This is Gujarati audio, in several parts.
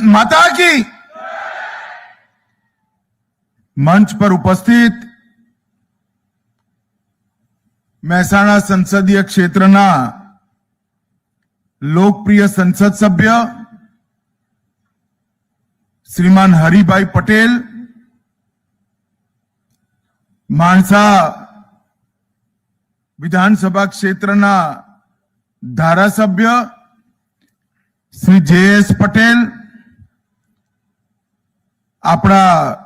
માતા કી મંચ પર ઉપસ્થિત મહેસાણા સંસદીય ક્ષેત્રના લોકપ્રિય સંસદ સભ્ય શ્રીમાન હરિભાઈ પટેલ માણસા વિધાનસભા ક્ષેત્રના ધારાસભ્ય શ્રી જે એસ પટેલ આપણા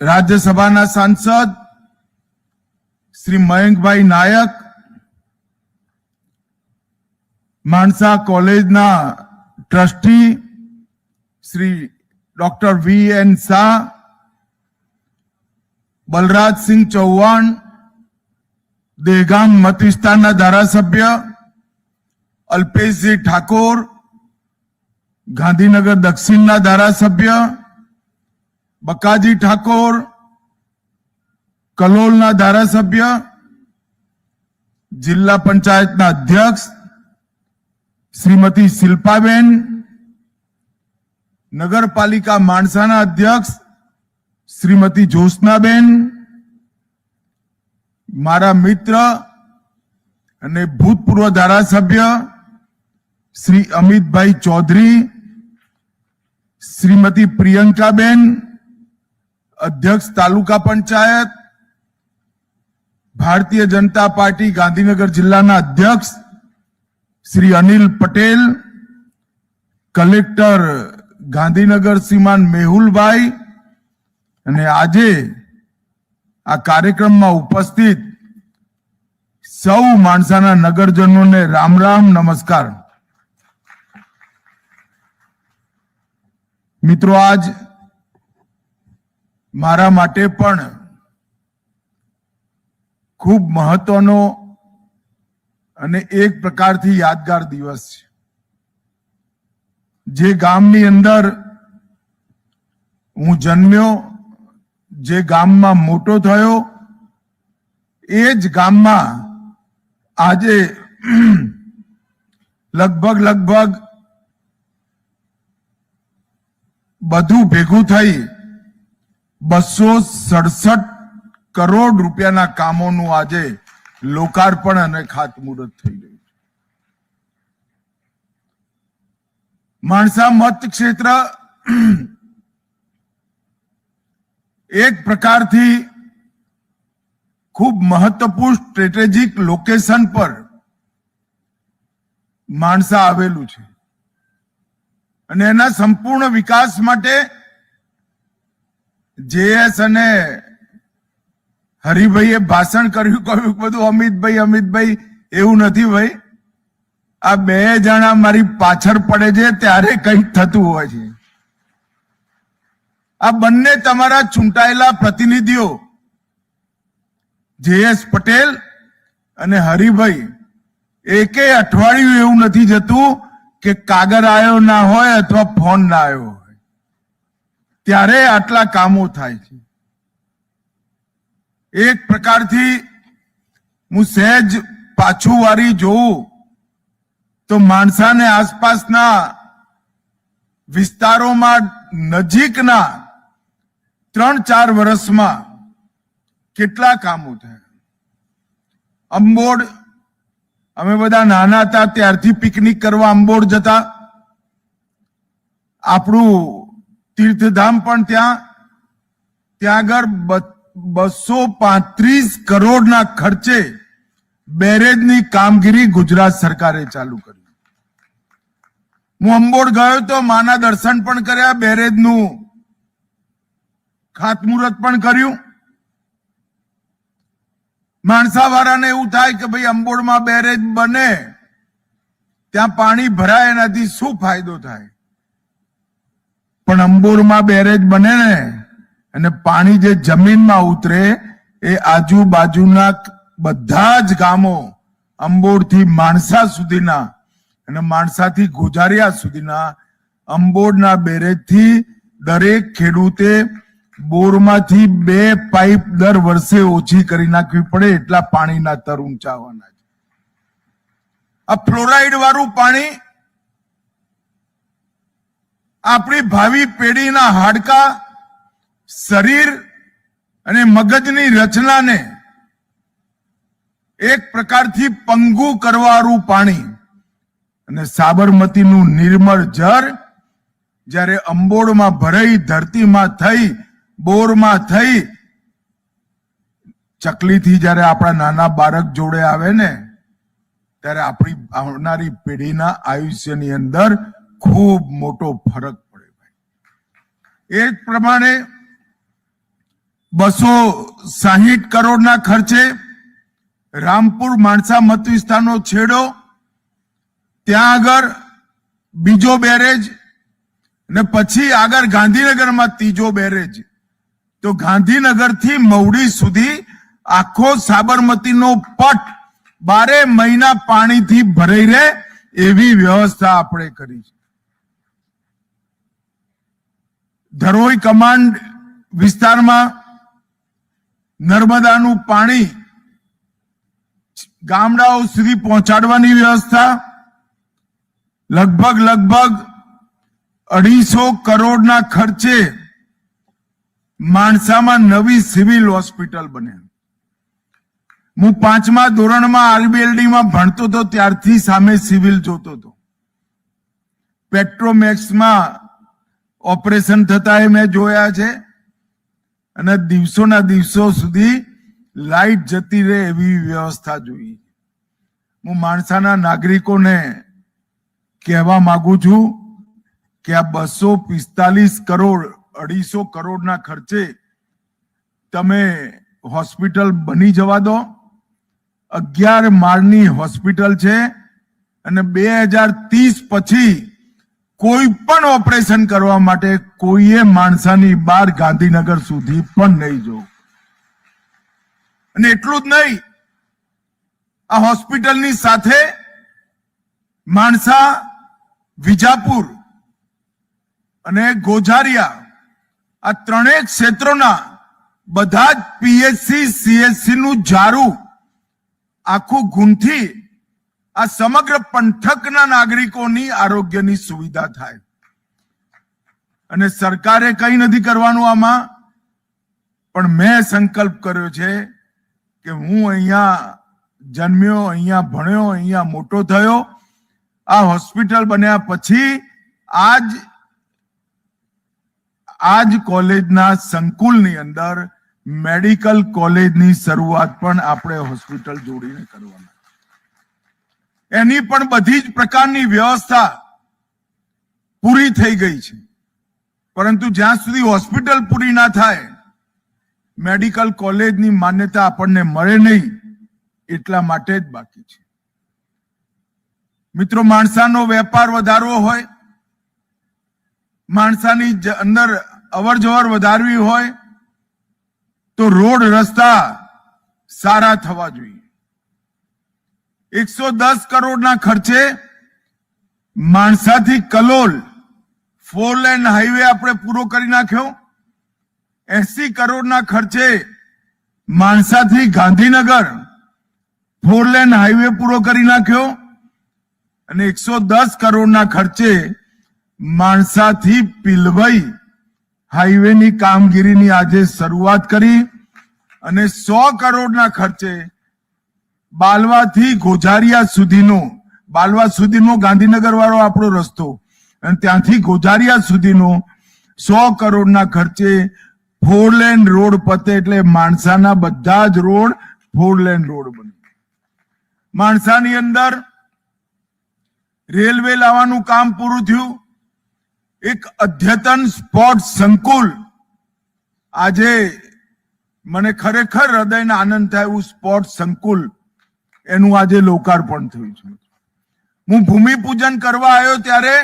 રાજ્યસભાના સાંસદ શ્રી મયંકભાઈ નાયક, માણસા કોલેજના trustee Shri doctor V N Shah, Balrajsinh Chauhan Dehgam મત વિસ્તારના ધારાસભ્ય અલ્પેશજી ઠાકોર ગાંધીનગર દક્ષિણના ધારાસભ્ય બકાજી ઠાકોર, કલોલના ધારાસભ્ય, જિલ્લા પંચાયતના અધ્યક્ષ શ્રીમતી શિલ્પાબેન, નગરપાલિકા માણસાના અધ્યક્ષ શ્રીમતી જ્યોત્સનાબેન, મારા મિત્ર અને ભૂતપૂર્વ ધારાસભ્ય શ્રી અમિતભાઈ ચૌધરી શ્રીમતી પ્રિયંકાબેન, અધ્યક્ષ તાલુકા પંચાયત, ભારતીય જનતા પાર્ટી ગાંધીનગર જિલ્લાના અધ્યક્ષ શ્રી અનિલ પટેલ, કલેક્ટર ગાંધીનગર શ્રીમાન મેહુલભાઈ અને આજે આ કાર્યક્રમમાં ઉપસ્થિત સૌ માણસાના નગરજનોને રામ રામ નમસ્કાર. મિત્રો, આજ મારા માટે પણ ખૂબ મહત્વનો અને એક પ્રકારથી યાદગાર દિવસ છે. જે ગામની અંદર હું જન્મ્યો, જે ગામમાં મોટો થયો, એ જ ગામમાં આજે લગભગ લગભગ બધું ભેગું થઈ બસો સડસઠ કરોડ રૂપિયાના કામોનું આજે લોકાર્પણ અને ખાતમુહૂર્ત થઈ ગયું માણસા મત ક્ષેત્ર એક પ્રકારથી ખૂબ મહત્વપૂર્ણ સ્ટ્રેટેજિક લોકેશન પર માણસા આવેલું છે. અને એના સંપૂર્ણ વિકાસ માટે જેએસ અને હરિભાઈએ ભાષણ કર્યું, કહ્યું બધું અમિતભાઈ અમિતભાઈ, એવું નથી ભાઈ. આ બે જણા મારી પાછળ પડે છે, ત્યારે કંઈક થતું હોય છે. આ બંને તમારા ચૂંટાયેલા પ્રતિનિધિઓ, જેએસ પટેલ અને હરિભાઈ, એકે અઠવાડિયું એવું નથી જતું કે કાગળ આવ્યો ના હોય અથવા ફોન ના આવ્યો હોય. ત્યારે આટલા કામો થાય છે. એક પ્રકારથી હું સહેજ પાછું વારી જોઉં તો માણસાને આસપાસના વિસ્તારોમાં નજીકના ત્રણ ચાર વર્ષમાં કેટલા કામો થયા. અંબોડ અમે બધા નાના હતા, ત્યારથી પિકનિક કરવા અંબોડ જતા. આપણું તીર્થધામ પણ ત્યાં. ત્યાં આગળ બસો પાંત્રીસ કરોડના ખર્ચે બેરેજની કામગીરી ગુજરાત સરકારે ચાલુ કરી. હું અંબોડ ગયો તો માના દર્શન પણ કર્યા, બેરેજનું ખાતમુહૂર્ત પણ કર્યું. માણસા વાળાને એવું થાય કે ભાઈ અંબોડમાં બેરેજ બને. ત્યાં પાણી ભરાય એનાથી શું ફાયદો થાય? પણ અંબોરમાં બેરેજ બને ને. અને પાણી જે જમીનમાં ઉતરે એ આજુબાજુના બધા જ ગામો અંબોરથી માણસા સુધીના અને માણસાથી ગોજારિયા સુધીના અંબોડના બેરેજથી દરેક ખેડૂતે બોરમાંથી બે પાઇપ દર વર્ષે ઓછી કરી નાખવી પડે એટલા પાણીના તર ઊંચાવાના છે. આ ફ્લોરાઇડ વાળું પાણી આપણી ભાવિ પેઢીના હાડકા, શરીર અને મગજની રચનાને એક પ્રકારથી પંગુ કરવાનું પાણી અને સાબરમતીનું નિર્મળ જળ જ્યારે અંબોડમાં ભરાઈ ધરતીમાં થઈ બોરમાં થઈ ચકલીથી જ્યારે આપણા નાના બાળક જોડે આવે ને, ત્યારે આપણી આવનારી પેઢીના આયુષ્યની અંદર ખૂબ મોટો ફરક પડે ભાઈ. એ જ પ્રમાણે બસો સાહીઠ કરોડના ખર્ચે રામપુર માણસા મત વિસ્તારનો છેડો, ત્યાં આગળ બીજો બેરેજ, ને પછી આગળ ગાંધીનગરમાં ત્રીજો બેરેજ તો ગાંધીનગરથી મવડી સુધી આખો સાબરમતીનો પટ બારે મહિના પાણીથી ભરાઈ રહે એવી વ્યવસ્થા આપણે કરી છે. ધરોઈ કમાન્ડ વિસ્તારમાં નર્મદાનું પાણી ગામડાઓ સુધી પહોંચાડવાની વ્યવસ્થા લગભગ લગભગ અઢીસો કરોડના ખર્ચે માણસામાં નવી સિવિલ હોસ્પિટલ બને. હું પાંચમા ધોરણમાં આરબીએલડીમાં ભણતો હતો, ત્યારથી સામે સિવિલ જોતો હતો. પેટ્રોમેક્સમાં ઓપરેશન થતા એ મેં જોયા છે. અને દિવસોના દિવસો સુધી લાઈટ જતી રહે એવી વ્યવસ્થા જોઈ હું માણસાના નાગરિકોને કહેવા માંગુ છું કે આ બસો પિસ્તાલીસ કરોડ અઢીસો કરોડના ખર્ચે તમે હોસ્પિટલ બની જવા દો. અગિયાર માળની હોસ્પિટલ છે અને બે હજાર ત્રીસ પછી કોઈ પણ ઓપરેશન કરવા માટે કોઈએ માણસાની બહાર ગાંધીનગર સુધી પણ નહીં જવું. અને એટલું જ નહીં, આ હોસ્પિટલની સાથે માણસા, વિજાપુર અને ગોઝારિયા આ ત્રણેય ક્ષેત્રોના બધા જ પીએચસી સીએચસી નું ઝારું આખું ગુંથી આ સમગ્ર પંથકના નાગરિકોની આરોગ્યની સુવિધા થાય. અને સરકારે કઈ નથી કરવાનું આમાં, પણ મેં સંકલ્પ કર્યો છે કે હું અહીંયા જન્મ્યો, અહીંયા ભણ્યો, અહીંયા મોટો થયો, આ હોસ્પિટલ બન્યા પછી આજ આજ કોલેજના સંકુલની અંદર મેડિકલ કોલેજની શરૂઆત પણ આપણે હોસ્પિટલ જોડીને કરવાના. એની પણ બધી જ પ્રકારની વ્યવસ્થા પૂરી થઈ ગઈ છે. પરંતુ જ્યાં સુધી હોસ્પિટલ પૂરી ના થાય, મેડિકલ કોલેજની માન્યતા આપણને મળે નહીં, એટલા માટે જ બાકી છે. મિત્રો, માણસાનો વેપાર વધારવો હોય માણસાની અંદર અવર જવર વધારવી હોય તો રોડ રસ્તા સારા થવા જોઈએ. એકસો દસ કરોડના ખર્ચે માણસાથી કલોલ ફોર લેન હાઈવે આપણે પૂરો કરી નાખ્યો. એસી કરોડના ખર્ચે માણસાથી ગાંધીનગર ફોર લેન હાઈવે પૂરો કરી નાખ્યો. અને એકસો દસ કરોડના ખર્ચે માણસાથી પિલવઈ હાઈવેની કામગીરીની આજે શરૂઆત કરી અને સો કરોડના ખર્ચે બાલવાથી ગોઝારિયા સુધીનો, બાલવા સુધીનો ગાંધીનગર વાળો આપણો રસ્તો અને ત્યાંથી ગોઝારિયા સુધીનો સો કરોડના ખર્ચે ફોર લેન રોડ પતે એટલે માણસાના બધા જ રોડ ફોર લેન રોડ બને. માણસાની અંદર રેલવે લાવવાનું કામ પૂરું થયું. એક અદ્યતન સ્પોર્ટ સંકુલ. આજે મને ખરેખર હૃદયને આનંદ થાય એવું સ્પોર્ટ સંકુલ એનું આજે લોકાર્પણ થયું છે. હું ભૂમિપૂજન કરવા આવ્યો ત્યારે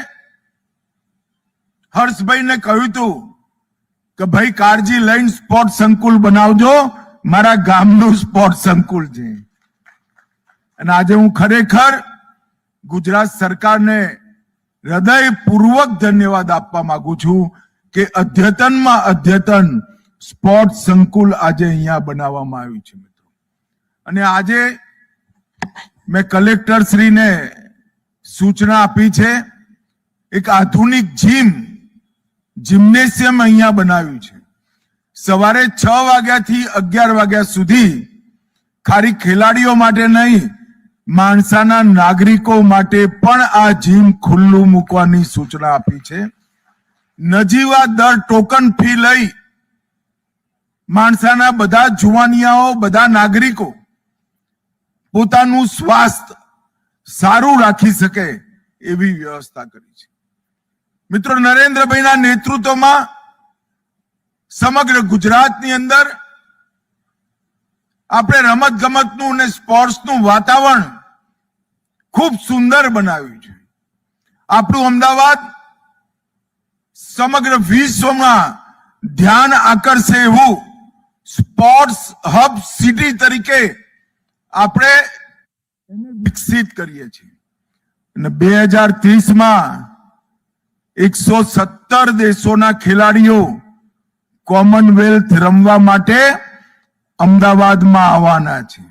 હર્ષભાઈને કહ્યું હતું કે, ભાઈ, કાળજી લઈને સ્પોર્ટ સંકુલ બનાવજો. મારા ગામનું સ્પોર્ટ સંકુલ છે. અને આજે હું ખરેખર ગુજરાત સરકારને હૃદયપૂર્વક ધન્યવાદ આપવા માંગુ છું કે અદ્યતનમાં અદ્યતન સ્પોર્ટ સંકુલ આજે અહીંયા બનાવવામાં આવ્યું છે મિત્રો. અને આજે મેં કલેક્ટર શ્રીને સૂચના આપી છે, એક આધુનિક જીમ, જિમ્નેશિયમ અહીંયા બનાવ્યું છે. સવારે છ વાગ્યાથી અગિયાર વાગ્યા સુધી ખાલી ખેલાડીઓ માટે નહીં માણસાના નાગરિકો માટે પણ આ જીમ ખુલ્લું મૂકવાની સૂચના આપી છે. નજીવા દર ટોકન ફી લઈ માણસાના બધા જુવાનિયાઓ, બધા નાગરિકો પોતાનું સ્વાસ્થ્ય સારું રાખી શકે એવી વ્યવસ્થા કરી છે. મિત્રો, નરેન્દ્રભાઈના નેતૃત્વમાં સમગ્ર ગુજરાતની અંદર આપણે રમત ગમતનું અને સ્પોર્ટ્સનું વાતાવરણ ખૂબ સુંદર બનાવ્યું છે. આપણું અમદાવાદ સમગ્ર વિશ્વમાં ધ્યાન આકર્ષે એવું સ્પોર્ટ્સ હબ સિટી તરીકે આપણે વિકસિત કરીએ છીએ. અને બે હજાર ત્રીસમાં એકસો સત્તર દેશોના ખેલાડીઓ કોમનવેલ્થ રમવા માટે અમદાવાદમાં આવવાના છે.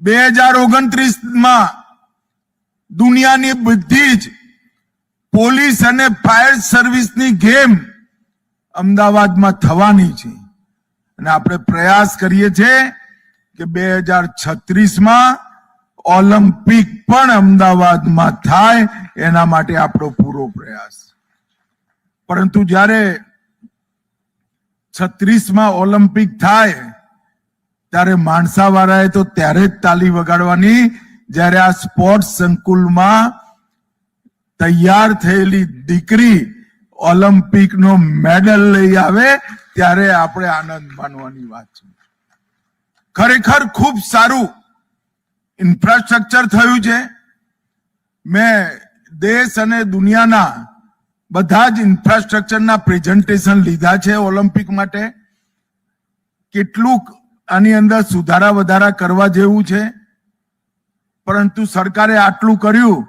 બે હજાર ઓગણત્રીસમાં દુનિયાની બધી જ પોલીસ અને ફાયર સર્વિસની ગેમ અમદાવાદમાં થવાની છે. અને આપણે પ્રયાસ કરીએ છીએ કે બે હજાર છત્રીસમાં ઓલિમ્પિક પણ અમદાવાદમાં થાય, એના માટે આપણો પૂરો પ્રયાસ. પરંતુ જ્યારે છત્રીસમાં ઓલિમ્પિક થાય ત્યારે માણસાવાળાએ તો ત્યારે જ તાલી વગાડવાની જ્યારે આ સ્પોર્ટ્સ સંકુલમાં તૈયાર થયેલી દીકરી ઓલિમ્પિક નો મેડલ લઈ આવે, ત્યારે આપણે આનંદ માનવાની વાત છે. ખરેખર ખૂબ સારું ઇન્ફ્રાસ્ટ્રક્ચર થયું છે. મેં દેશ અને દુનિયાના બધા જ ઇન્ફ્રાસ્ટ્રક્ચરના પ્રેઝન્ટેશન લીધા છે ઓલિમ્પિક માટે. કેટલુંક આની અંદર સુધારા વધારા કરવા જેવું છે. પરંતુ સરકારે આટલું કર્યું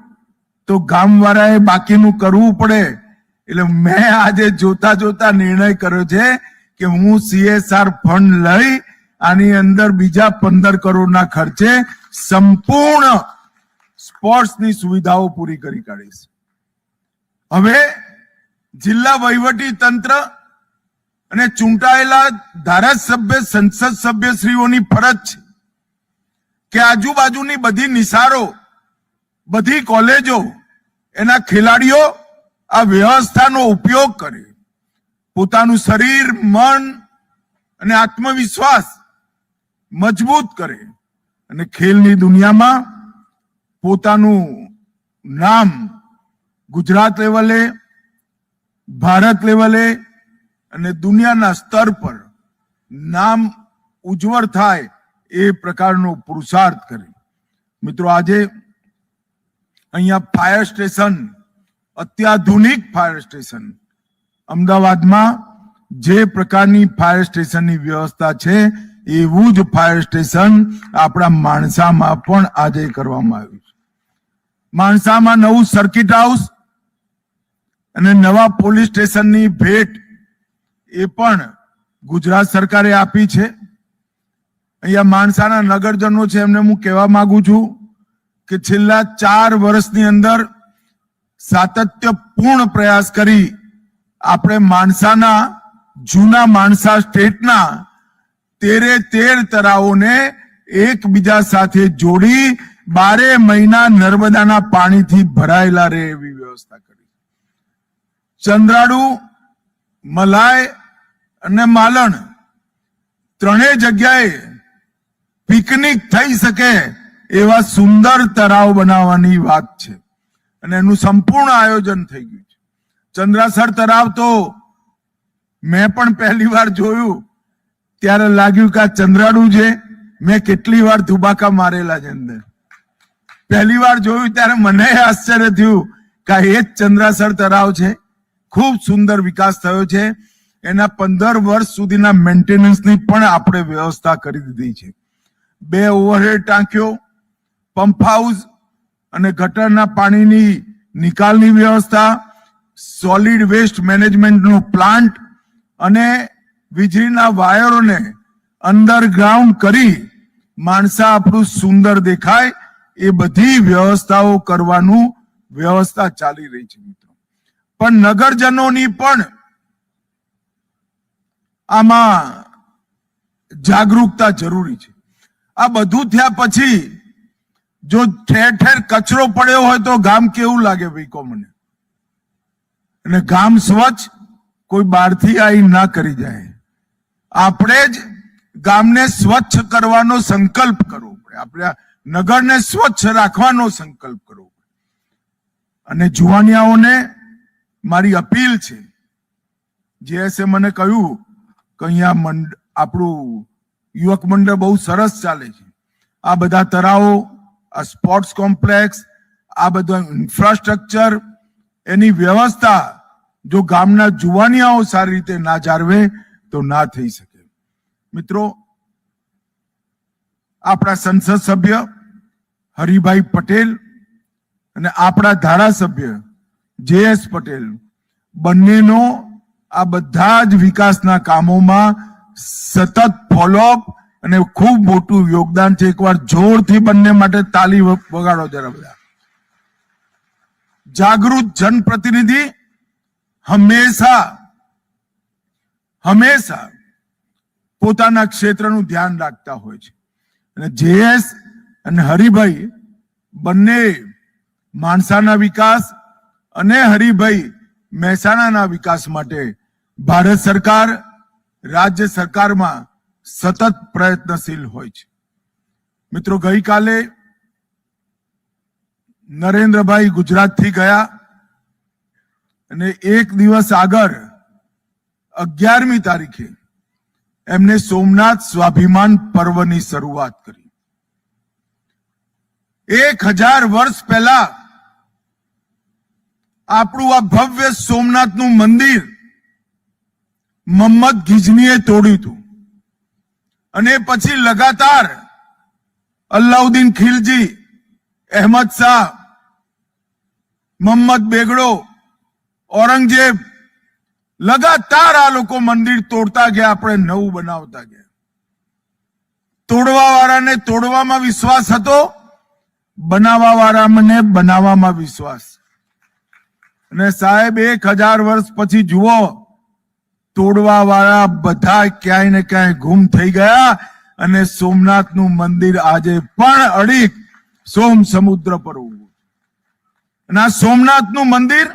તો ગામવાળાએ બાકીનું કરવું પડે. એટલે મેં આજે જોતા જોતા નિર્ણય કર્યો છે કે હું સીએસઆર ફંડ લઈ આની અંદર બીજા પંદર કરોડના ખર્ચે સંપૂર્ણ સ્પોર્ટ્સની સુવિધાઓ પૂરી કરી કાઢીશ. હવે જિલ્લા વહીવટી તંત્ર અને ચૂંટાયેલા ધારાસભ્ય, સંસદ સભ્યશ્રીઓની ફરજ છે કે આજુબાજુની બધી નિશારો બધી કોલેજો, એના ખેલાડીઓ આ વ્યવસ્થાનો ઉપયોગ કરે. પોતાનું શરીર, મન અને આત્મવિશ્વાસ મજબૂત કરે. અને ખેલની દુનિયામાં પોતાનું નામ ગુજરાત લેવલે, ભારત લેવલે અને દુનિયાના સ્તર પર નામ ઉજ્જવળ થાય એ પ્રકારનો પુરુષાર્થ કરે. મિત્રો, આજે અહીંયા ફાયર સ્ટેશન, અત્યાધુનિક ફાયર સ્ટેશન, અમદાવાદમાં જે પ્રકારની ફાયર સ્ટેશનની વ્યવસ્થા છે, એવું જ ફાયર સ્ટેશન આપણા માણસામાં પણ આજે કરવામાં આવ્યું છે. માણસામાં નવું સર્કિટ હાઉસ અને નવા પોલીસ સ્ટેશનની ભેટ એ પણ ગુજરાત સરકારે આપી છે. અહીંયા માણસાના નગરજનો છે, એમને હું કહેવા માંગુ છું કે છેલ્લા ચાર વર્ષની અંદર સાતત્યપૂર્ણ પ્રયાસ કરી આપણે માણસાના, જૂના માણસા સ્ટેટના તેરે તેર તળાવોને એકબીજા સાથે જોડી બારે મહિના નર્મદાના પાણીથી ભરાયેલા રહે એવી વ્યવસ્થા કરી. ચંદ્રાડુ મલાય અને માલણ ત્રણેય જગ્યાએ પિકનિક થઈ શકે એવા સુંદર તળાવ બનાવવાની વાત છે. અને એનું સંપૂર્ણ આયોજન થઈ ગયું છે. ચંદ્રાસર તળાવ તો મેં પણ પહેલી વાર જોયું. ત્યારે લાગ્યું કે આ ચંદ્રાડુ છે. મેં કેટલી વાર ધુબાકા મારેલા છે અંદર. પહેલી વાર જોયું ત્યારે મને આશ્ચર્ય થયું કે એ જ ચંદ્રાસર તળાવ છે. ખૂબ સુંદર વિકાસ થયો છે. એના પંદર વર્ષ સુધીના મેન્ટેનન્સની પણ આપણે વ્યવસ્થા કરી દીધી છે. બે ઓવરહેડ ટાંકીઓ પંપ હાઉસ અને ગટરના પાણીની નિકાલની વ્યવસ્થા સોલિડ વેસ્ટ મેનેજમેન્ટનું પ્લાન્ટ અને વીજળીના વાયરોને અંડરગ્રાઉન્ડ કરી માણસા આપણું સુંદર દેખાય એ બધી વ્યવસ્થાઓ કરવાનું વ્યવસ્થા ચાલી રહી છે મિત્રો. પણ નગરજનોની પણ આમાં જાગરૂકતા જરૂરી છે. આ બધું થયા પછી જો ઠેર ઠેર કચરો પડ્યો હોય તો ગામ કેવું લાગે ભાઈ મને? અને ગામ સ્વચ્છ કોઈ બહારથી આવી ના કરી જાય. આપણે જ ગામને સ્વચ્છ કરવાનો સંકલ્પ કરવો પડે. આપણે નગરને સ્વચ્છ રાખવાનો સંકલ્પ કરવો પડે. અને જુવાનિયાઓને મારી અપીલ છે. જે મને કહ્યું અહીંયા મંડ, આપણું યુવક મંડળ બહુ સરસ ચાલે છે. આ બધા તરાઓ, આ સ્પોર્ટ્સ કોમ્પ્લેક્સ, આ બધું ઇન્ફ્રાસ્ટ્રક્ચર, એની વ્યવસ્થા જો ગામના જુવાનિયાઓ સારી રીતે ના જાળવે, તો ના થઈ શકે. મિત્રો, આપણા સંસદ સભ્ય હરિભાઈ પટેલ અને આપણા ધારાસભ્ય જે એસ પટેલ બંનેનો આ બધા જ વિકાસના કામોમાં સતત ફોલોઅપ અને ખૂબ મોટું યોગદાન છે. એકવાર જોરથી બંને માટે તાલી વગાડો જરા બધા. જાગૃત જનપ્રતિનિધિ હંમેશા હંમેશા પોતાના ક્ષેત્રનું ધ્યાન રાખતા હોય છે. અને જેએસ અને હરિભાઈ બંને માણસાના વિકાસ અને હરિભાઈ મહેસાણાના વિકાસ માટે ભારત સરકાર રાજ્ય સરકારમાં સતત પ્રયત્નશીલ હોય છે. મિત્રો, ગઈકાલે નરેન્દ્રભાઈ ગુજરાતથી ગયા અને એક દિવસ આગળ અગિયારમી તારીખે એમને સોમનાથ સ્વાભિમાન પર્વની શરૂઆત કરી. એક હજાર વર્ષ પહેલા આપણું આ ભવ્ય સોમનાથનું મંદિર મમ્મદ ગીજનીએ તોડ્યું હતું. અને પછી લગાતાર અલ્લાઉદ્દીન ખિલજી, અહેમદ શાહ મહમ્મદ બેગડો, ઔરંગઝેબ લગાતાર આ લોકો મંદિર તોડતા ગયા, આપણે નવું બનાવતા ગયા. તોડવા વાળાને તોડવામાં વિશ્વાસ હતો બનાવવા વાળાને બનાવવામાં વિશ્વાસ. અને સાહેબ, એક હજાર વર્ષ પછી જુઓ તોડવા વાળા બધા ક્યાંય ને ક્યાંય ગુમ થઈ ગયા અને સોમનાથનું મંદિર આજે પણ અડીક સોમ સમુદ્ર પર ઉભું. અને આ સોમનાથનું મંદિર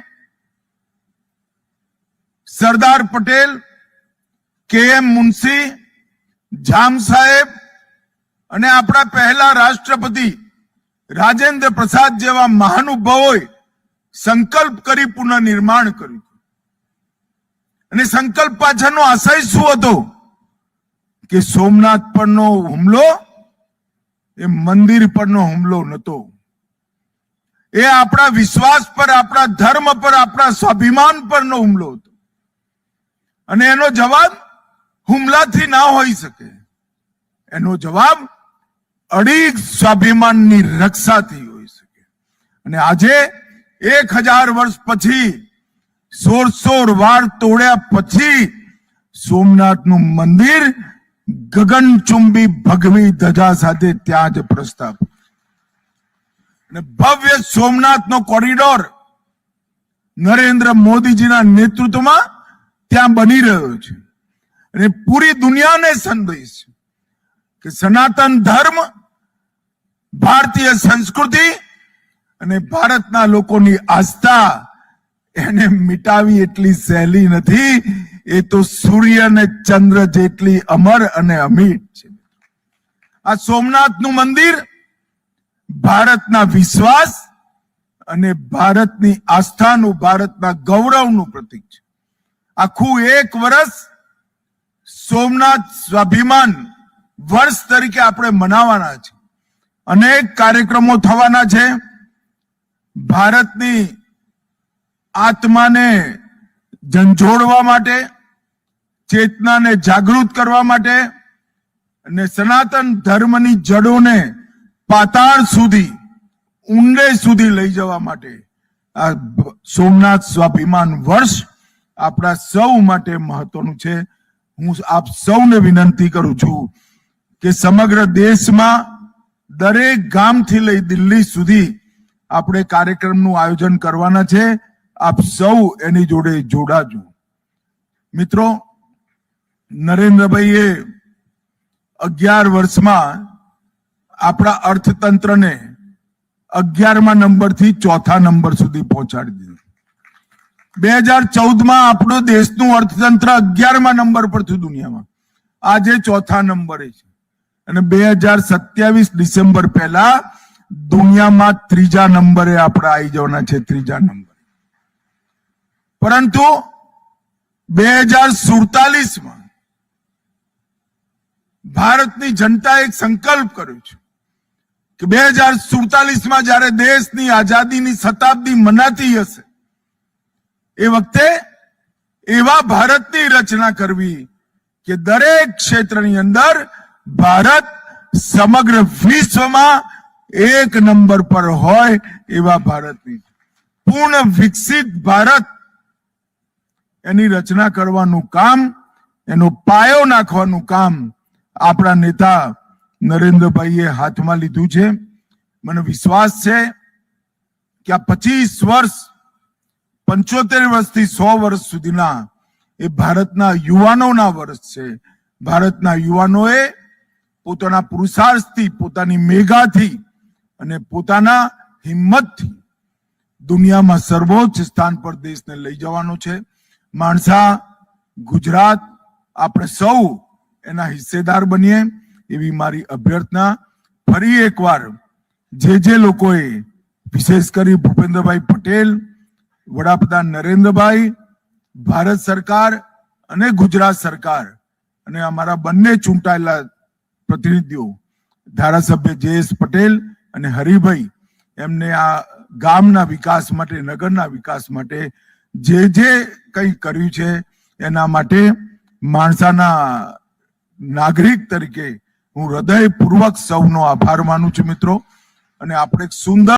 સરદાર પટેલ કે એમ મુનશી, જામ સાહેબ અને આપણા પહેલા રાષ્ટ્રપતિ રાજેન્દ્ર પ્રસાદ જેવા મહાનુભાવોએ સંકલ્પ કરી પુનઃનિર્માણ કર્યું અને સંકલ્પ પાછળનો આશય શું હતો? કે સોમનાથ પરનો હુમલો એ મંદિર પરનો હુમલો નતો એ આપણા વિશ્વાસ પર, આપણા ધર્મ પર, આપણા સ્વાભિમાન પરનો હુમલો હતો. અને એનો જવાબ હુમલાથી ના હોઈ શકે. એનો જવાબ અડીગ સ્વાભિમાનની રક્ષાથી હોઈ શકે. અને આજે એક હજાર વર્ષ પછી સોળ સોળ વાર તોડ્યા પછી સોમનાથનું મંદિર ગગનચુંબી ભગવી ધજા સાથે ત્યાં જ પ્રસ્તાપ અને ભવ્ય સોમનાથનો કોરિડોર નરેન્દ્ર મોદીજીના નેતૃત્વમાં ત્યાં બની રહ્યો છે. અને પૂરી દુનિયાને સંદેશ કે સનાતન ધર્મ, ભારતીય સંસ્કૃતિ અને ભારતના લોકોની આસ્થા એને મિટાવી એટલી સહેલી નથી, એ તો સૂર્ય અને ચંદ્ર જેટલી અમર અને અમીટ છે. આ સોમનાથનું મંદિર, ભારતના વિશ્વાસ અને ભારતની આસ્થાનું, ભારતના ગૌરવનું પ્રતીક છે. આખું એક વર્ષ સોમનાથ સ્વાભિમાન વર્ષ તરીકે આપણે મનાવવાના છે. અનેક કાર્યક્રમો થવાના છે. ભારતની આત્માને ઝંઝોડવા માટે, ચેતનાને જાગૃત કરવા માટે અને સનાતન ધર્મની જડોને પાતાળ સુધી, ઊંડે સુધી લઈ જવા માટે આ સોમનાથ સ્વાભિમાન વર્ષ આપણા સૌ માટે મહત્વનું છે. હું આપ સૌને વિનંતી કરું છું કે સમગ્ર દેશમાં દરેક ગામથી લઈ દિલ્હી સુધી આપણે કાર્યક્રમનું આયોજન કરવાના છે. આપ સૌ એની જોડે જોડાજો. મિત્રો, નરેન્દ્રભાઈએ અગિયાર વર્ષમાં આપણા અર્થતંત્રને અગિયારમા નંબરથી ચોથા નંબર સુધી પહોંચાડી દીધું. બે હજાર ચૌદમાં આપણો દેશનું અર્થતંત્ર અગિયારમા નંબર પર થયું દુનિયામાં. આજે ચોથા નંબરે છે. અને બે હજાર સત્યાવીસ ડિસેમ્બર પહેલા દુનિયામાં ત્રીજા નંબરે આપણે આવી જવાના છે, ત્રીજા નંબર. પરંતુ બે હજાર સુડતાલીસમાં ભારતની જનતા એક સંકલ્પ કર્યો છે કે બે હજાર સુડતાલીસમાં જ્યારે દેશની આઝાદીની શતાબ્દી મનાતી હશે, એ વખતે એવા ભારતની રચના કરવી કે દરેક ક્ષેત્રની અંદર ભારત સમગ્ર વિશ્વમાં એક નંબર પર હોય એવા ભારતની. પૂર્ણ વિકસિત ભારત. એની રચના કરવાનું કામ, એનો પાયો નાખવાનું કામ આપણા નેતા નરેન્દ્રભાઈએ હાથમાં લીધું છે. મને વિશ્વાસ છે કે આ પચીસ વર્ષ, પંચોતેર વર્ષથી સો વર્ષ સુધીના એ ભારતના યુવાનોના વર્ષ છે. ભારતના યુવાનોએ પોતાના પુરુષાર્થથી, પોતાની મેઘાથી અને પોતાના હિંમતથી દુનિયામાં સર્વોચ્ચ સ્થાન પર દેશને લઈ જવાનો છે. માણસા, ગુજરાત, આપણે સૌ એના હિસ્સેદાર બનીએ એવી મારી અભ્યર્થના. ફરી એકવાર જે જે લોકોએ વિશેષ કરી ભૂપેન્દ્રભાઈ પટેલ, વડાપ્રધાન નરેન્દ્રભાઈ, ભારત સરકાર અને ગુજરાત સરકાર અને અમારા બંને ચૂંટાયેલા પ્રતિનિધિઓ, ધારાસભ્ય જયેશ પટેલ અને હરિભાઈ એમને આ ગામના વિકાસ માટે, નગરના વિકાસ માટે જે જે કંઈ કર્યું છે, એના માટે માણસાના નાગરિક તરીકે હું હૃદયપૂર્વક સૌનો આભાર માનું છું મિત્રો. અને આપણે એક સુંદર